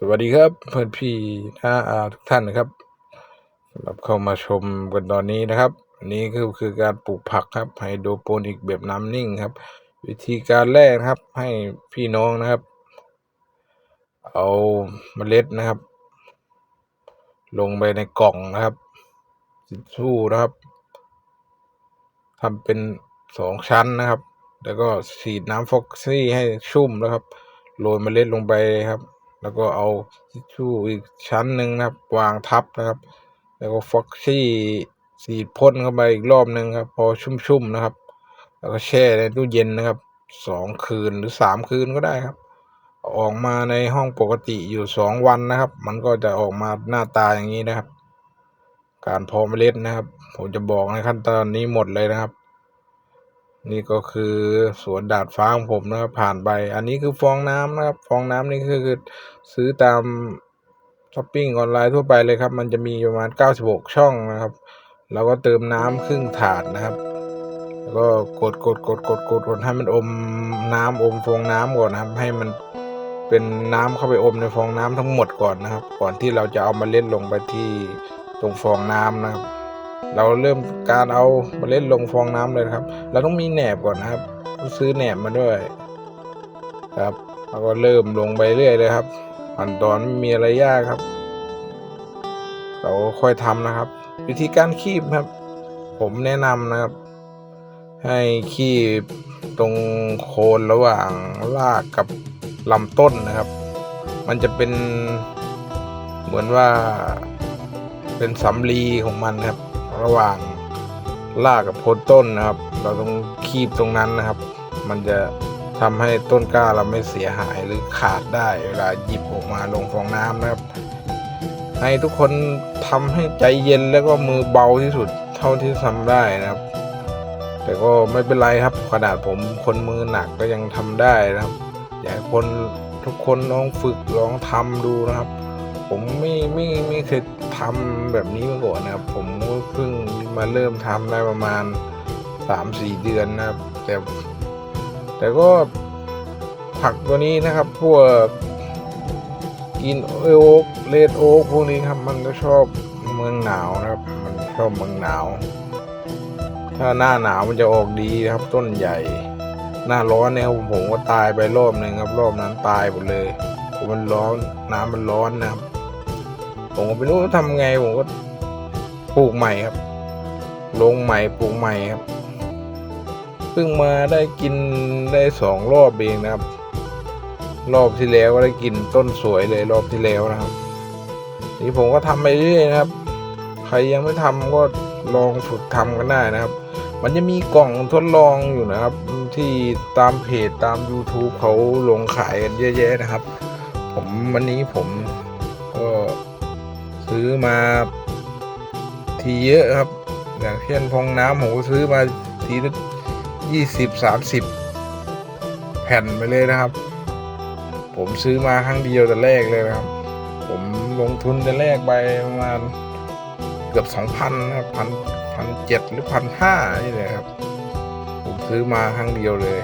สวัสดีครับเพื่อนพี่น้าอาทุกท่านนะครับสำหรับเข้ามาชมกันตอนนี้นะครับนนี้คือคือการปลูกผักครับไฮโดรโปนิกแบบน้ำนิ่งครับ วิธีการแรกครับ ให้พี่น้องนะครับ เอาเมล็ดนะครับ ลงไปในกล่องนะครับทิชชู่นะครับทำเป็นสองชั้นนะครับ แล้วก็ฉีดน้ำฟอกซี่ให้ชุ่มนะครับโรยเมล็ดลงไปครับ แล้วก็เอาทิชชู่อีกชั้นหนึ่งนะครับ วางทับนะครับ แล้วก็ฟอกซี่ฉีพ่นเข้าไปอีกรอบหนึ่งครับ พอชุ่มๆนะครับ แล้วก็แช่ในตู้เย็นนะครับสองคืนหรือสามคืนก็ได้ครับ ออกมาในห้องปกติอยู่สองวันนะครับ มันก็จะออกมาหน้าตาอย่างนี้นะครับ การเพาะเมล็ดนะครับ ผมจะบอกในขั้นตอนนี้หมดเลยนะครับ นี่ก็คือสวนดาดฟ้าของผมนะครับ ผ่านไป อันนี้คือฟองน้ำนะครับ ฟองน้ำนี่คือ ซื้อตามช้อปปิ้งออนไลน์ทั่วไปเลยครับ มันจะมีประมาณ 96 ช่องนะครับ แล้วก็เติมน้ำครึ่งถาดนะครับ แล้วก็กดกดกดกดกดกดให้มันอมน้ำอมฟองน้ำก่อนนะครับ ให้มันเป็นน้ำเข้าไปอมในฟองน้ำทั้งหมดก่อนนะครับ ก่อนที่เราจะเอามาเล่นลงไปที่ตรงฟองน้ำนะครับ เราเริ่มการเอาเมล็ดลงฟองน้ำเลยครับ เราต้องมีแหนบก่อนนะครับ ซื้อแหนบมาด้วย ครับแล้วก็เริ่มลงไปเรื่อยเลยครับขั้นตอนไม่มีอะไรยากครับ เราก็ค่อยทำนะครับ วิธีการคีบครับ ผมแนะนำนะครับ ให้คีบตรงโคนระหว่างรากกับลำต้นนะครับ มันจะเป็นเหมือนว่าเป็นสำลีของมันครับ ระหว่างรากกับโคนต้นนะครับ เราต้องคีบตรงนั้นนะครับ มันจะทำให้ต้นกล้าเราไม่เสียหายหรือขาดได้เวลาหยิบออกมาลงฟองน้ำนะครับ ให้ทุกคนทำให้ใจเย็นแล้วก็มือเบาที่สุดเท่าที่ทำได้นะครับ แต่ก็ไม่เป็นไรครับขนาดผมคนมือหนักก็ยังทำได้นะครับ อยากให้คนทุกคนลองฝึกลองทำดูนะครับ ผมไม่ไม่ไม่เคย ทำแบบนี้มาก่อนนะครับ ผมเพิ่งมาเริ่มทำได้ประมาณสามสี่เดือนนะครับแต่แต่ก็ผักตัวนี้นะครับพวกกินโอ๊กเลดโอ๊กพวกนี้ครับมันก็ชอบเมืองหนาวนะครับ มันชอบเมืองหนาว ถ้าหน้าหนาวมันจะออกดีครับต้นใหญ่ หน้าร้อนเนี่ยผมผมก็ตายไปรอบหนึ่งครับรอบนั้นตายหมดเลยผมมันร้อนน้ำมันร้อนนะครับ ผมก็ไม่รู้ทำไงผมก็ปลูกใหม่ครับ ลงใหม่ปลูกใหม่ครับ เพิ่งมาได้กินได้สองรอบเองนะครับ รอบที่แล้วก็ได้กินต้นสวยเลยรอบที่แล้วนะครับ นี่ผมก็ทำไปเรื่อยนะครับ ใครยังไม่ทำก็ลองฝึกทำกันได้นะครับ มันจะมีกล่องทดลองอยู่นะครับ ที่ตามเพจตาม YouTube เขาลงขายกันเยอะแยะนะครับ ผมวันนี้ผมก็ ซื้อมาทีเยอะครับ อย่างเช่นฟองน้ำผมก็ซื้อมาทีละยี่สิบสามสิบแผ่นไปเลยนะครับ ผมซื้อมาครั้งเดียวแต่แรกเลยนะครับ ผมลงทุนแต่แรกไปประมาณเกือบสองพันนะครับพันพันเจ็ดหรือพันห้านี่เลยครับ ผมซื้อมาครั้งเดียวเลย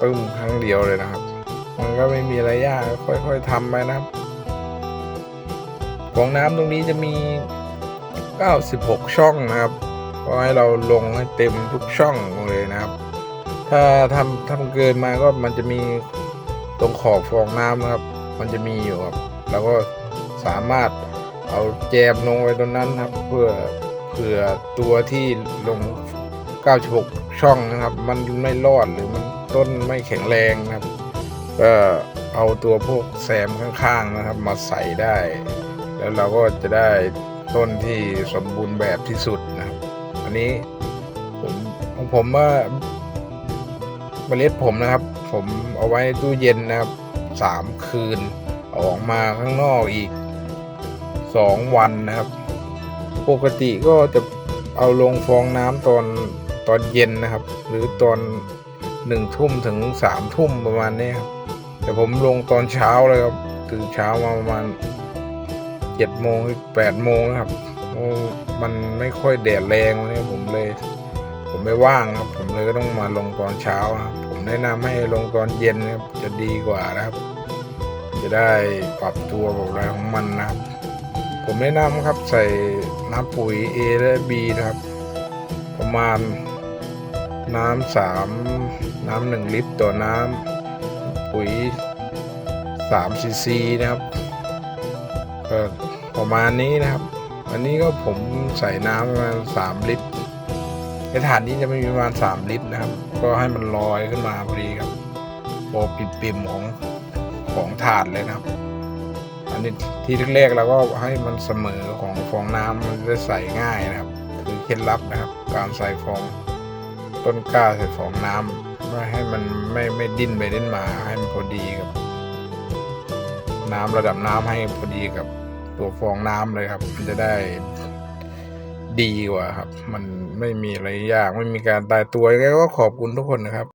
ปึ้มครั้งเดียวเลยนะครับ มันก็ไม่มีอะไรยากค่อยๆทำไปนะครับ ฟองน้ำตรงนี้จะมี 96 ช่องนะครับก็ให้เราลงให้เต็มทุกช่องเลยนะครับ ถ้าทำทำเกินมาก็มันจะมีตรงขอบฟองน้ำนะครับ มันจะมีอยู่ครับ แล้วก็สามารถเอาแจมลงไว้ตรงนั้นครับ เพื่อเผื่อตัวที่ลง 96 ช่องนะครับ มันไม่รอดหรือมันต้นไม่แข็งแรงนะครับ ก็เอาตัวพวกแซมข้างๆนะครับ มาใส่ได้ แล้วเราก็จะได้ต้นที่สมบูรณ์แบบที่สุดนะครับ อันนี้ผมของผมว่าเมล็ดผมนะครับ ผมเอาไว้ตู้เย็นนะครับสามคืนอออกมาข้างนอกอีกสองวันนะครับ ปกติก็จะเอาลงฟองน้ำตอนตอนเย็นนะครับ หรือตอนหนึ่งทุ่มถึงสามทุ่มประมาณนี้ครับแต่ผมลงตอนเช้าเลยครับตื่นเช้ามาประมาณ เจ็ดโมงแปดโมงครับโอ้มันไม่ค่อยแดดแรงวันนี้ผมเลย ผมไม่ว่างครับ ผมเลยก็ต้องมาลงตอนเช้าครับผมแนะนำให้ลงตอนเย็นครับจะดีกว่านะครับ จะได้ปรับตัวกับอะไรของมันนะครับ ผมแนะนำครับใส่น้ำปุ๋ย A และ B นะครับ ประมาณน้ำสามน้ำหนึ่งลิตรต่อน้ำปุ๋ยสามซีซีนะครับก็ ประมาณนี้นะครับ อันนี้ก็ผมใส่น้ำประมาณสามลิตร ในถาดนี้จะไม่มีประมาณสามลิตรนะครับ ก็ให้มันลอยขึ้นมาพอดีครับโปรปิ่มๆของของถาดเลยนะครับ อันนี้ที่แรกๆเราก็ให้มันเสมอของฟองน้ำมันจะใส่ง่ายนะครับ คือเคล็ดลับนะครับ การใส่ฟองต้นกล้าใส่ฟองน้ำไม่ให้มันไม่ไม่ดิ้นไปดิ้นมาให้มันพอดีกับ น้ำระดับน้ำให้พอดีกับ ตัวฟองน้ำเลยครับ มันจะได้ดีกว่าครับ มันไม่มีอะไรยากไม่มีการตายตัวยังไงก็ขอบคุณทุกคนนะครับ